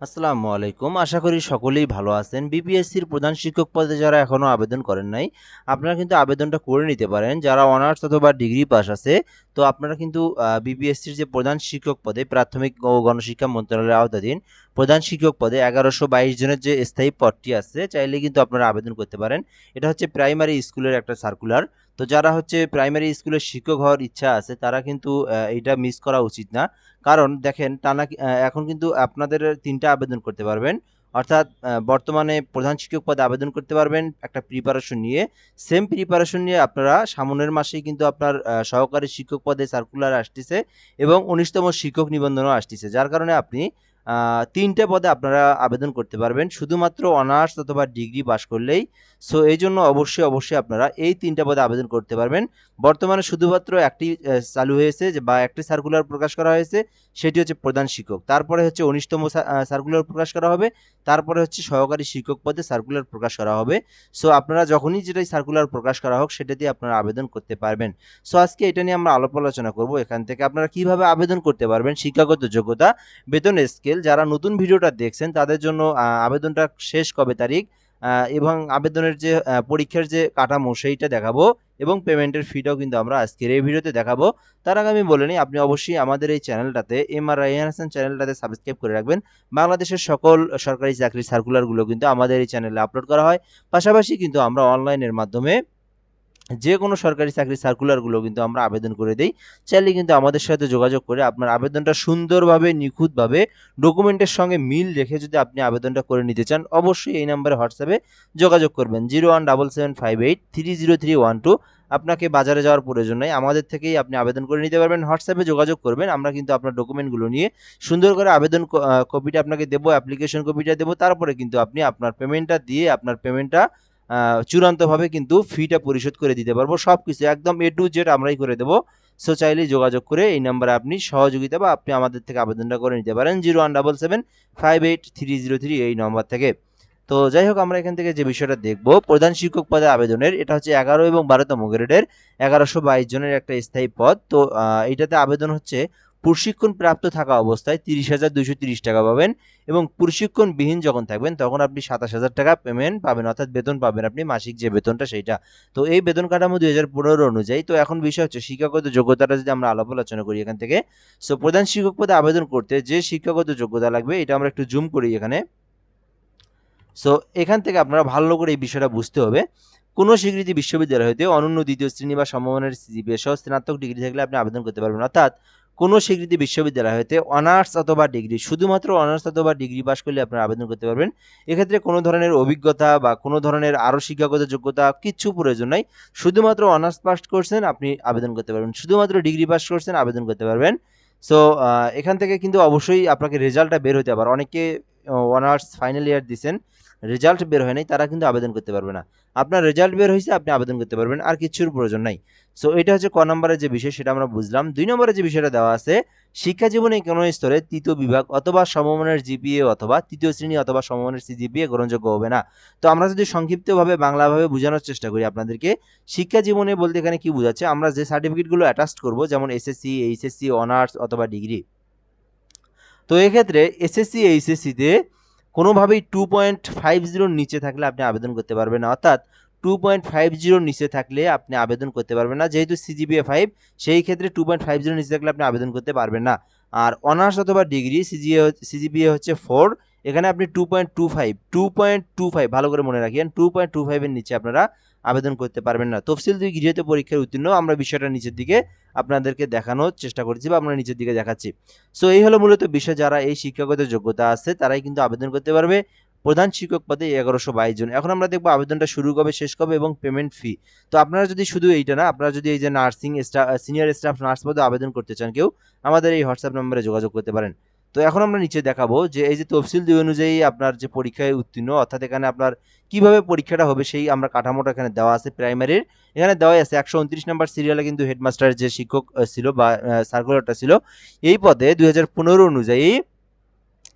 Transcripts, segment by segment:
আসসালামু আলাইকুম। আশা করি সকলেই ভালো আছেন। বিপিএসসির প্রধান শিক্ষক পদে যারা এখনও আবেদন করেন নাই, আপনারা কিন্তু আবেদনটা করে নিতে পারেন। যারা অনার্স অথবা ডিগ্রি পাস আছে, তো আপনারা কিন্তু বিপিএসসির যে প্রধান শিক্ষক পদে প্রাথমিক ও গণশিক্ষা মন্ত্রণালয়ের আওতাধীন প্রধান শিক্ষক পদে এগারোশো বাইশ জনের যে স্থায়ী পদটি আছে, চাইলে কিন্তু আপনারা আবেদন করতে পারেন। এটা হচ্ছে প্রাইমারি স্কুলের একটা সার্কুলার তো যারা হচ্ছে প্রাইমারি স্কুলের শিক্ষক হওয়ার ইচ্ছা আছে, তারা কিন্তু এটা মিস করা উচিত না। কারণ দেখেন, টানা এখন কিন্তু আপনাদের তিনটা আবেদন করতে পারবেন। অর্থাৎ বর্তমানে প্রধান শিক্ষক পদে আবেদন করতে পারবেন একটা প্রিপারেশন নিয়ে। সেম প্রিপারেশন নিয়ে আপনারা সামনের মাসেই কিন্তু আপনার সহকারী শিক্ষক পদে সার্কুলার আসতেছে এবং উনিশতম শিক্ষক নিবন্ধনও আসতেছে। যার কারণে আপনি তিনটে পদে আপনারা আবেদন করতে পারবেন। শুধুমাত্র অনার্স অথবা ডিগ্রি পাশ করলেই। সো এই জন্য অবশ্যই অবশ্যই আপনারা এই তিনটে পদে আবেদন করতে পারবেন। বর্তমানে শুধুমাত্র একটি চালু হয়েছে বা একটি সার্কুলার প্রকাশ করা হয়েছে। সেটি হচ্ছে প্রধান শিক্ষক। তারপরে হচ্ছে উনিশতম সার্কুলার প্রকাশ করা হবে। তারপরে হচ্ছে সহকারী শিক্ষক পদে সার্কুলার প্রকাশ করা হবে। সো আপনারা যখনই যেটাই সার্কুলার প্রকাশ করা হোক সেটাতে আপনারা আবেদন করতে পারবেন। সো আজকে এটা নিয়ে আমরা আলাপ আলোচনা করব। এখান থেকে আপনারা কীভাবে আবেদন করতে পারবেন? শিক্ষাগত যোগ্যতা, বেতন স্কেল যারা নতুন ভিডিওটা দেখছেন, তাদের জন্য আবেদনটা শেষ কবে তারিখ? এবং আবেদনের যে পরীক্ষার যে কাঠামো, সেইটা দেখাবো। এবং পেমেন্টের ফিটাও কিন্তু আমরা আজকের এই ভিডিওতে দেখাবো। তার আগে আমি বলে নিই, আপনি অবশ্যই আমাদের এই চ্যানেলটাতে এম আর রাইহান হাসান চ্যানেলটাতে সাবস্ক্রাইব করে রাখবেন। বাংলাদেশের সকল সরকারি চাকরির সার্কুলারগুলো কিন্তু আমাদের এই চ্যানেলে আপলোড করা হয়। পাশাপাশি কিন্তু আমরা অনলাইনের মাধ্যমে যে কোনো সরকারি চাকরির সার্কুলারগুলো কিন্তু আমরা আবেদন করে দিই। চাইলে কিন্তু আমাদের সাথে যোগাযোগ করে আপনার আবেদনটা সুন্দরভাবে, নিখুঁতভাবে ডকুমেন্টের সঙ্গে মিল রেখে যদি আপনি আবেদনটা করে নিতে চান, অবশ্যই এই নাম্বারে হোয়াটসঅ্যাপে যোগাযোগ করবেন। Zero one double seven five eight three zero three one two. আপনাকে বাজারে যাওয়ার প্রয়োজন নেই। আমাদের থেকেই আপনি আবেদন করে নিতে পারবেন। হোয়াটসঅ্যাপে যোগাযোগ করবেন। আমরা কিন্তু আপনার ডকুমেন্টগুলো নিয়ে সুন্দর করে আবেদন কপিটা আপনাকে দেবো অ্যাপ্লিকেশন কপিটা দেবো। তারপরে কিন্তু আপনি আপনার পেমেন্টটা দিয়ে, আপনার পেমেন্টটা চূড়ান্তভাবে কিন্তু ফিটা পরিশোধ করে দিতে পারব। সব কিছু একদম এ টু জেড আমরাই করে দেবো। সো চাইলে যোগাযোগ করে এই নাম্বারে আপনি সহযোগিতা বা আপনি আমাদের থেকে আবেদনটা করে নিতে পারেন। Zero one double seven five eight three zero three এই নম্বর থেকে। তো, যাই হোক, আমরা এখান থেকে যে বিষয়টা দেখব, প্রধান শিক্ষক পদে আবেদনের, এটা হচ্ছে এগারো এবং বারোতম গ্রেডের এগারোশো বাইশ জনের একটা স্থায়ী পদ। তো এটাতে আবেদন হচ্ছে প্রশিক্ষণ প্রাপ্ত থাকা অবস্থায় তিরিশ হাজার দুইশো তিরিশ টাকা পাবেন এবং প্রশিক্ষণবিহীন যখন থাকবেন, তখন আপনি সাতাশ হাজার টাকা পেমেন্ট পাবেন, অর্থাৎ বেতন পাবেন আপনি মাসিক যে বেতনটা সেইটা। তো এই বেতন কাঠামো দুই হাজার পনেরো অনুযায়ী, তো এখন বিষয় হচ্ছে শিক্ষাগত যোগ্যতাটা যদি আমরা আলাপ আলোচনা করি এখান থেকে সো প্রধান শিক্ষক পদে আবেদন করতে যে শিক্ষাগত যোগ্যতা লাগবে, এটা আমরা একটু জুম করি এখানে। সো এখান থেকে আপনারা ভালো করে এই বিষয়টা বুঝতে হবে। কোনো স্বীকৃতি বিশ্ববিদ্যালয় হতে অনন্য দ্বিতীয় শ্রেণি বা সমমানের সিজিপিএ সহ স্নাতক ডিগ্রি থাকলে আপনি আবেদন করতে পারবেন। অর্থাৎ কোনো স্বীকৃতি বিশ্ববিদ্যালয় হতে অনার্স অথবা ডিগ্রি, শুধুমাত্র অনার্স অথবা ডিগ্রি পাশ করলে আপনারা আবেদন করতে পারবেন। এক্ষেত্রে কোনো ধরনের অভিজ্ঞতা বা কোনো ধরনের আরও শিক্ষাগত যোগ্যতা কিচ্ছু প্রয়োজন নাই। শুধুমাত্র অনার্স পাস করছেন আপনি আবেদন করতে পারবেন। শুধুমাত্র ডিগ্রি পাস করছেন আবেদন করতে পারবেন। সো এখান থেকে কিন্তু অবশ্যই আপনাকে রেজাল্টটা বের হতে পারে অনেকে অনার্স ফাইনাল ইয়ার দিছেন, রেজাল্ট বের হয় নাই, তারা কিন্তু আবেদন করতে পারবে না। আপনার রেজাল্ট বের হয়েছে, আপনি আবেদন করতে পারবেন, আর কিছুর প্রয়োজন নাই। সো এটা হচ্ছে ক নম্বরের যে বিষয়, সেটা আমরা বুঝলাম। দুই নম্বরে যে বিষয়টা দেওয়া আছে, শিক্ষা জীবনে কোনো স্তরে তৃতীয় বিভাগ অথবা সমমানের জিপিএ অথবা তৃতীয় শ্রেণি অথবা সমমানের সিজিপিএ গ্রহণযোগ্য হবে না। তো আমরা যদি সংক্ষিপ্তভাবে, বাংলাভাবে বোঝানোর চেষ্টা করি আপনাদেরকে, শিক্ষা জীবনে বলতে এখানে কি বোঝাচ্ছে, আমরা যে সার্টিফিকেটগুলো অ্যাটাচ করব, যেমন এসএসসি এইচএসসি অনার্স অথবা ডিগ্রি তো এক্ষেত্রে এসএসসি এইচএসসিতে কোনোভাবেই টু পয়েন্ট ফাইভ জিরোর নিচে থাকলে আপনি আবেদন করতে পারবেন অর্থাৎ টু পয়েন্ট ফাইভ জিরোর নিচে থাকলে আপনি আবেদন করতে পারবেন না। যেহেতু সিজিপিএ ফাইভ সেই ক্ষেত্রে টু পয়েন্ট ফাইভ জিরোর নিচে থাকলে আপনি আবেদন করতে পারবেন না। আর অনার্স অথবা ডিগ্রি সিজিএ সিজিপিএ হচ্ছে ফোর এখানে আপনি two point two five two point two five ভালো করে মনে রাখেন টু পয়েন্ট টু ফাইভের নিচে আপনারা আবেদন করতে পারবেন না। তফসিল দুই গৃহীত পরীক্ষার উত্তীর্ণ, আমরা বিষয়টা নিচের দিকে আপনাদেরকে দেখানোর চেষ্টা করছি বা আমরা নিচের দিকে দেখাচ্ছি। সো এই হলো মূলত বিষয়, যারা এই শিক্ষাগত যোগ্যতা আছে, তারাই কিন্তু আবেদন করতে পারবে। প্রধান শিক্ষক পদে এগারোশো বাইশ জন। এখন আমরা দেখব আবেদনটা শুরু কবে, শেষ কবে এবং পেমেন্ট ফি তো আপনারা যদি শুধু এইটা না, আপনারা যদি এই যে nursing staff senior staff nurse পদে আবেদন করতে চান কেউ, আমাদের এই হোয়াটসঅ্যাপ নম্বরে যোগাযোগ করতে পারেন। তো এখন আমরা নিচে দেখাবো যে এই যে তফসিল দুই অনুযায়ী আপনার যে পরীক্ষায় উত্তীর্ণ, অর্থাৎ এখানে আপনার কীভাবে পরীক্ষাটা হবে সেই আমরা কাঠামোটা এখানে দেওয়া আছে প্রাইমারির এখানে দেওয়াই আছে একশো উনত্রিশ নাম্বার সিরিয়ালে কিন্তু হেডমাস্টার যে শিক্ষক ছিল বা সার্কুলারটা ছিল, এই পদে দুই হাজার পনেরো অনুযায়ী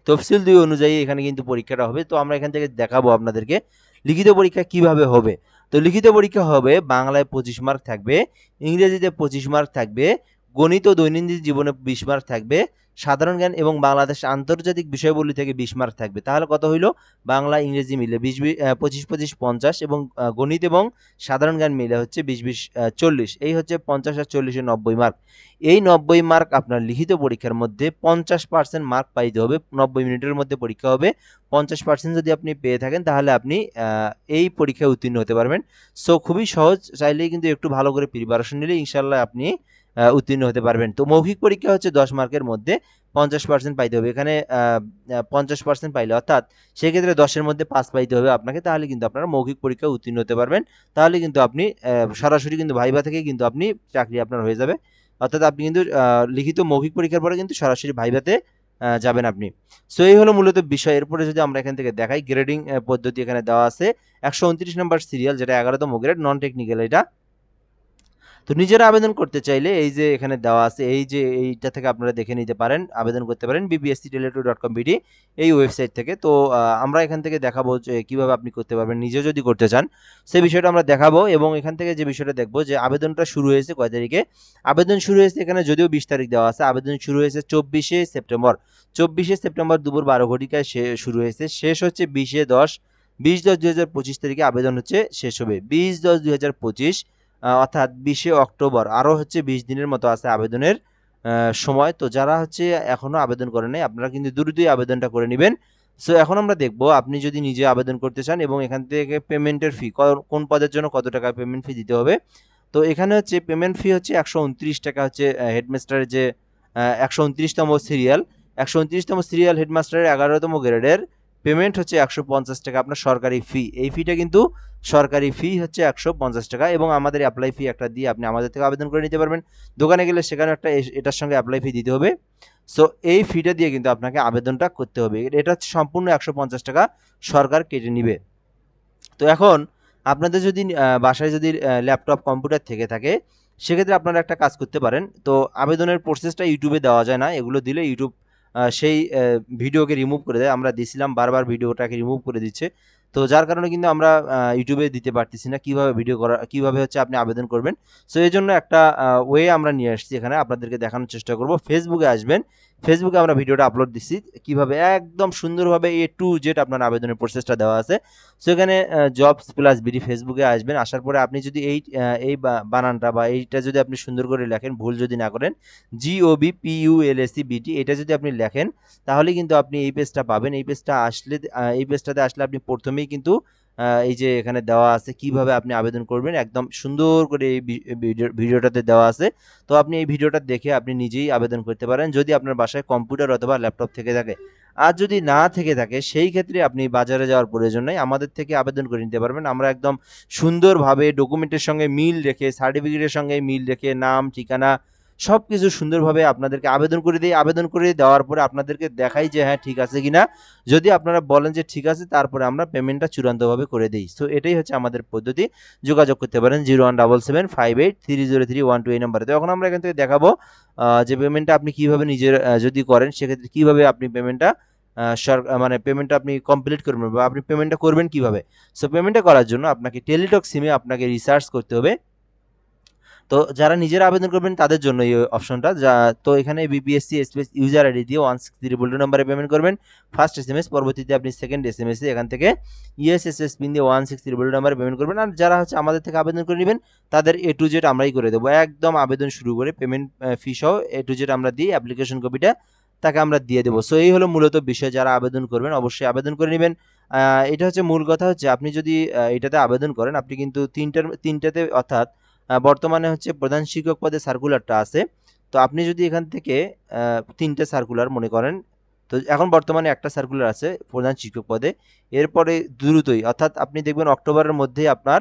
তফসিল দুই অনুযায়ী এখানে কিন্তু পরীক্ষাটা হবে। তো আমরা এখান থেকে দেখাবো আপনাদেরকে লিখিত পরীক্ষা কীভাবে হবে। তো লিখিত পরীক্ষা হবে, বাংলায় পঁচিশ মার্ক থাকবে, ইংরেজিতে পঁচিশ মার্ক থাকবে, গণিত ও দৈনন্দিন জীবনে বিশ মার্ক থাকবে সাধারণ জ্ঞান এবং বাংলাদেশ আন্তর্জাতিক বিষয়বলি থেকে বিশ মার্ক থাকবে। তাহলে কত হইল? বাংলা, ইংরেজি মিলে বিশ পঁচিশ পঁচিশ, পঞ্চাশ এবং গণিত এবং সাধারণ জ্ঞান মিলে হচ্ছে বিশ বিশ চল্লিশ। এই হচ্ছে পঞ্চাশ আর চল্লিশে নব্বই মার্ক। এই নব্বই মার্ক আপনার লিখিত পরীক্ষার মধ্যে পঞ্চাশ পার্সেন্ট মার্ক পাইতে হবে। নব্বই মিনিটের মধ্যে পরীক্ষা হবে। পঞ্চাশ পার্সেন্ট যদি আপনি পেয়ে থাকেন, তাহলে আপনি এই পরীক্ষায় উত্তীর্ণ হতে পারবেন। সো খুবই সহজ। চাইলেই কিন্তু একটু ভালো করে প্রিপারেশন নিলে ইনশাল্লাহ আপনি উত্তীর্ণ হতে পারবেন। তো মৌখিক পরীক্ষা হচ্ছে দশ মার্কের মধ্যে পঞ্চাশ পার্সেন্ট পাইতে হবে। এখানে পঞ্চাশ পার্সেন্ট পাইলে অর্থাৎ সেক্ষেত্রে দশের মধ্যে পাস পাইতে হবে আপনাকে, তাহলে কিন্তু আপনারা মৌখিক পরীক্ষা উত্তীর্ণ হতে পারবেন। তাহলে কিন্তু আপনি সরাসরি কিন্তু ভাইবা থেকে কিন্তু আপনি চাকরি আপনার হয়ে যাবে। অর্থাৎ আপনি কিন্তু লিখিত মৌখিক পরীক্ষার পরে কিন্তু সরাসরি ভাইভাতে যাবেন আপনি। সো এই হলো মূলত বিষয়। এরপরে যদি আমরা এখান থেকে দেখাই গ্রেডিং পদ্ধতি এখানে দেওয়া আছে। একশো উনত্রিশ নম্বর সিরিয়াল যেটা এগারোতম গ্রেড নন টেকনিক্যাল এটা তো নিজেরা আবেদন করতে চাইলে এই যে এখানে দেওয়া আছে, এই যে এইটা থেকে আপনারা দেখে নিতে পারেন, আবেদন করতে পারেন BBSC Teletalk dot com BD এই ওয়েবসাইট থেকে। তো আমরা এখান থেকে দেখাবো যে কীভাবে আপনি করতে পারবেন নিজে যদি করতে চান, সেই বিষয়টা আমরা দেখাবো এবং এখান থেকে যে বিষয়টা দেখব যে আবেদনটা শুরু হয়েছে কয় তারিখে? আবেদন শুরু হয়েছে এখানে যদিও বিশ তারিখ দেওয়া আছে, আবেদন শুরু হয়েছে চব্বিশে সেপ্টেম্বর। চব্বিশে সেপ্টেম্বর দুপুর বারো ঘটিকায় শুরু হয়েছে, শেষ হচ্ছে বিশে দশ, বিশ দশ দুই হাজার পঁচিশ তারিখে আবেদন হচ্ছে, শেষ হবে। বিশ দশ দুই হাজার পঁচিশ অর্থাৎ বিশে অক্টোবর। আরও হচ্ছে বিশ দিনের মতো আছে আবেদনের সময়। তো যারা হচ্ছে এখনও আবেদন করে নাই, আপনারা কিন্তু দ্রুতই আবেদনটা করে নেবেন। সো এখন আমরা দেখব, আপনি যদি নিজে আবেদন করতে চান এবং এখান থেকে পেমেন্টের ফি কোন পদের জন্য কত টাকা পেমেন্ট ফি দিতে হবে? তো এখানে হচ্ছে পেমেন্ট ফি হচ্ছে একশো উনত্রিশ টাকা হচ্ছে হেডমাস্টারের যে একশো উনত্রিশতম সিরিয়াল একশো উনত্রিশতম সিরিয়াল হেডমাস্টারের এগারোতম গ্রেডের পেমেন্ট হচ্ছে একশো পঞ্চাশ টাকা, আপনার সরকারি ফি এই ফিটা কিন্তু সরকারি ফি হচ্ছে একশো পঞ্চাশ টাকা এবং আমাদের অ্যাপ্লাই ফি একটা দিয়ে আপনি আমাদের থেকে আবেদন করে নিতে পারবেন। দোকানে গেলে সেখানে একটা এটার সঙ্গে অ্যাপ্লাই ফি দিতে হবে। সো এই ফিটা দিয়ে কিন্তু আপনাকে আবেদনটা করতে হবে। এটা হচ্ছে সম্পূর্ণ একশো পঞ্চাশ টাকা সরকার কেটে নিবে। তো এখন আপনাদের যদি বাসায় যদি ল্যাপটপ কম্পিউটার থেকে থাকে, সেক্ষেত্রে আপনারা একটা কাজ করতে পারেন। তো আবেদনের প্রসেসটা ইউটিউবে দেওয়া যায় না। এগুলো দিলে ইউটিউব সেই ভিডিওকে রিমুভ করে দেয়। আমরা দিছিলাম, বারবার ভিডিওটাকে রিমুভ করে দিচ্ছে। তো যার কারণে কিন্তু আমরা ইউটিউবে দিতে পারতেছি না, কীভাবে ভিডিও করা, কীভাবে হচ্ছে আপনি আবেদন করবেন। সো এই জন্য একটা ওয়ে আমরা নিয়ে আসছি এখানে। আপনাদেরকে দেখানোর চেষ্টা করব। ফেসবুকে আসবেন ফেসবুকে আমরা ভিডিওটা আপলোড দিচ্ছি কীভাবে একদম সুন্দরভাবে এ টু জেড আপনার আবেদনের প্রসেসটা দেওয়া আছে। সো এখানে জবস প্লাস বিডি ফেসবুকে আসবেন, আসার পরে আপনি যদি এই এই বানানটা বা এইটা যদি আপনি সুন্দর করে লেখেন, ভুল যদি না করেন জিওবি পিইউএলএসি বিটি এটা যদি আপনি লেখেন, তাহলে কিন্তু আপনি এই পেজটা পাবেন। এই পেজটা আসলে এই পেজটাতে আসলে আপনি প্রথমেই কিন্তু এই যে এখানে দেওয়া আছে কীভাবে আপনি আবেদন করবেন, একদম সুন্দর করে এই ভিডিও- ভিডিওটাতে দেওয়া আছে। তো আপনি এই ভিডিওটা দেখে আপনি নিজেই আবেদন করতে পারেন। যদি আপনার বাসায় কম্পিউটার অথবা ল্যাপটপ থেকে থাকে। আর যদি না থেকে থাকে, সেই ক্ষেত্রে আপনি বাজারে যাওয়ার প্রয়োজন নেই। আমাদের থেকে আবেদন করে নিতে পারবেন। আমরা একদম সুন্দরভাবে ডকুমেন্টের সঙ্গে মিল রেখে সার্টিফিকেটের সঙ্গে মিল রেখে, নাম, ঠিকানা সব কিছু সুন্দরভাবে আপনাদেরকে আবেদন করে দিই। আবেদন করে দেওয়ার পরে আপনাদেরকে দেখাই যে হ্যাঁ ঠিক আছে কিনা। যদি আপনারা বলেন যে, ঠিক আছে, তারপরে আমরা পেমেন্টটা চূড়ান্তভাবে করে দিই। সো এটাই হচ্ছে আমাদের পদ্ধতি। যোগাযোগ করতে পারেন zero one double seven five eight three zero three one two এই নাম্বারে। তো এখন আমরা এখান থেকে দেখাবো যে পেমেন্টটা আপনি কীভাবে নিজের যদি করেন, সেক্ষেত্রে কীভাবে আপনি পেমেন্টটা মানে পেমেন্টটা আপনি কমপ্লিট করবেন বা আপনি পেমেন্টটা করবেন কীভাবে? সো পেমেন্টটা করার জন্য আপনাকে টেলিটক সিমে আপনাকে রিসার্চ করতে হবে। তো যারা নিজেরা আবেদন করবেন তাদের জন্য এই অপশনটা যা, তো এখানে বিপিএসসি স্পেস ইউজার আইডি দিয়ে ওয়ান সিক্স থ্রি টু নাম্বারে পেমেন্ট করবেন। ফার্স্ট এস এম এস পরবর্তীতে আপনি সেকেন্ড এস এম এস এখান থেকে ইএসএসএস পিন দিয়ে ওয়ান সিক্স থ্রি নাম্বারে পেমেন্ট করবেন। আর যারা হচ্ছে আমাদের থেকে আবেদন করে নেবেন, তাদের এ টু জেড আমরাই করে দেবো। একদম আবেদন শুরু করে পেমেন্ট ফি সহ এ টু জেড আমরা দিই অ্যাপ্লিকেশন কপিটা তাকে আমরা দিয়ে দেবো। সো এই হলো মূলত বিষয়। যারা আবেদন করবেন, অবশ্যই আবেদন করে নেবেন। এটা হচ্ছে মূল কথা হচ্ছে, আপনি যদি এটাতে আবেদন করেন, আপনি কিন্তু তিনটার, তিনটাতে অর্থাৎ বর্তমানে হচ্ছে প্রধান শিক্ষক পদে সার্কুলারটা আছে। তো আপনি যদি এখান থেকে তিনটে সার্কুলার মনে করেন, তো এখন বর্তমানে একটা সার্কুলার আছে প্রধান শিক্ষক পদে। এরপরে দ্রুতই, অর্থাৎ আপনি দেখবেন অক্টোবরের মধ্যেই আপনার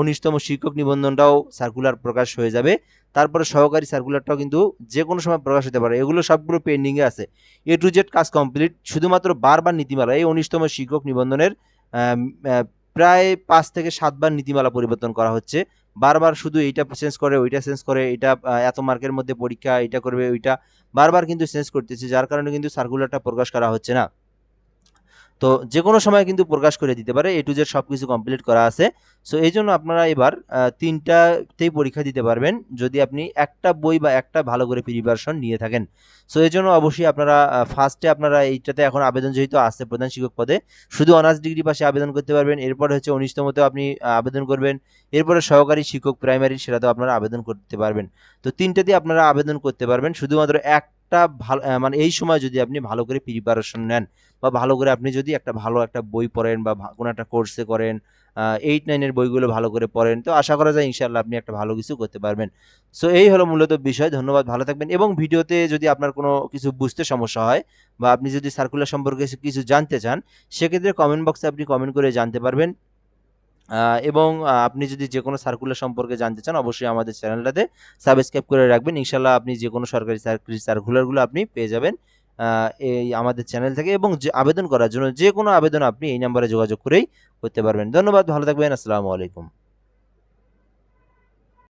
উনিশতম শিক্ষক নিবন্ধনটাও সার্কুলার প্রকাশ হয়ে যাবে। তারপরে সহকারী সার্কুলারটাও কিন্তু যে কোনো সময় প্রকাশ হতে পারে। এগুলো সবগুলো পেন্ডিংয়ে আছে। এ টু জেড কাজ কমপ্লিট শুধুমাত্র বারবার নীতিমালা, এই উনিশতম শিক্ষক নিবন্ধনের প্রায় পাঁচ থেকে সাতবার নীতিমালা পরিবর্তন করা হচ্ছে। বারবার শুধু এইটা চেঞ্জ করে, ওইটা চেঞ্জ করে, এটা এত মার্কের মধ্যে পরীক্ষা এটা করবে, ওইটা বারবার কিন্তু চেঞ্জ করতেছে, যার কারণে কিন্তু সার্কুলারটা প্রকাশ করা হচ্ছে না। তো যে কোনো সময় কিন্তু প্রকাশ করে দিতে পারে এ টু জেড সব কিছু কমপ্লিট করা আছে। সো এই জন্য আপনারা এবার তিনটাতেই পরীক্ষা দিতে পারবেন, যদি আপনি একটা বই বা একটা ভালো করে প্রিপারেশন নিয়ে থাকেন। সো এই জন্য অবশ্যই আপনারা ফার্স্টে আপনারা এইটাতে এখন আবেদন যেহেতু আছে প্রধান শিক্ষক পদে, শুধু অনার্স ডিগ্রি পাশে আবেদন করতে পারবেন, এরপর হচ্ছে উনিশতমতে আপনি আবেদন করবেন, এরপরে সহকারী শিক্ষক প্রাইমারি সেটাতেও আপনারা আবেদন করতে পারবেন। তো তিনটাতে আপনারা আবেদন করতে পারবেন, শুধুমাত্র একটা ভালো মানে এই সময় যদি আপনি ভালো করে প্রিপারেশন নেন বা ভালো করে আপনি যদি একটা ভালো একটা বই পড়েন বা কোনো একটা কোর্সে করেন এইট নাইনের বইগুলো ভালো করে পড়েন, তো আশা করা যায় ইনশাল্লাহ আপনি একটা ভালো কিছু করতে পারবেন। সো এই হলো মূলত বিষয়, ধন্যবাদ, ভালো থাকবেন। এবং ভিডিওতে যদি আপনার কোনো কিছু বুঝতে সমস্যা হয় বা আপনি যদি সার্কুলার সম্পর্কে কিছু জানতে চান, সেক্ষেত্রে কমেন্ট বক্সে আপনি কমেন্ট করে জানতে পারবেন। এবং আপনি যদি যে কোনো সার্কুলার সম্পর্কে জানতে চান, অবশ্যই আমাদের চ্যানেলটাতে সাবস্ক্রাইব করে রাখবেন। ইনশাল্লাহ আপনি যে কোনো সরকারি চাকরির সার্কুলারগুলো আপনি পেয়ে যাবেন এই আমাদের চ্যানেল থেকে এবং যে আবেদন করার জন্য যে কোনো আবেদন আপনি এই নাম্বারে যোগাযোগ করেই করতে পারবেন। ধন্যবাদ, ভালো থাকবেন, আসসালামু আলাইকুম।